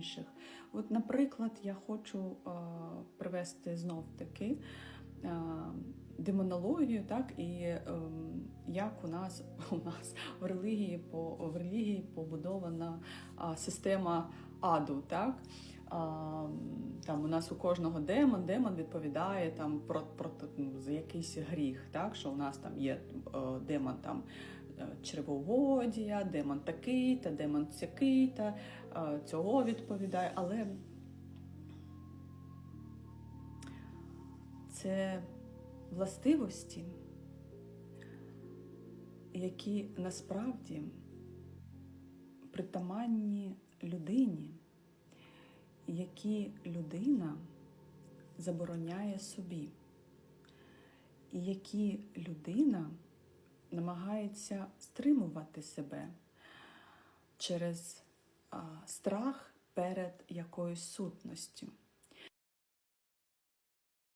інших. От, наприклад, я хочу е, привести знов таки е, демонологію, так і е, як у нас у нас в релігії по в релігії побудована а, система аду, так. А, там у нас у кожного демон, демон відповідає там про, про, ну, за якийсь гріх, так що у нас там є е, демон там е, чревоводія, демон такий, та демон сякий, та е, цього відповідає. Але це властивості, які насправді притаманні людині, які людина забороняє собі, і які людина намагається стримувати себе через страх перед якоюсь сутністю.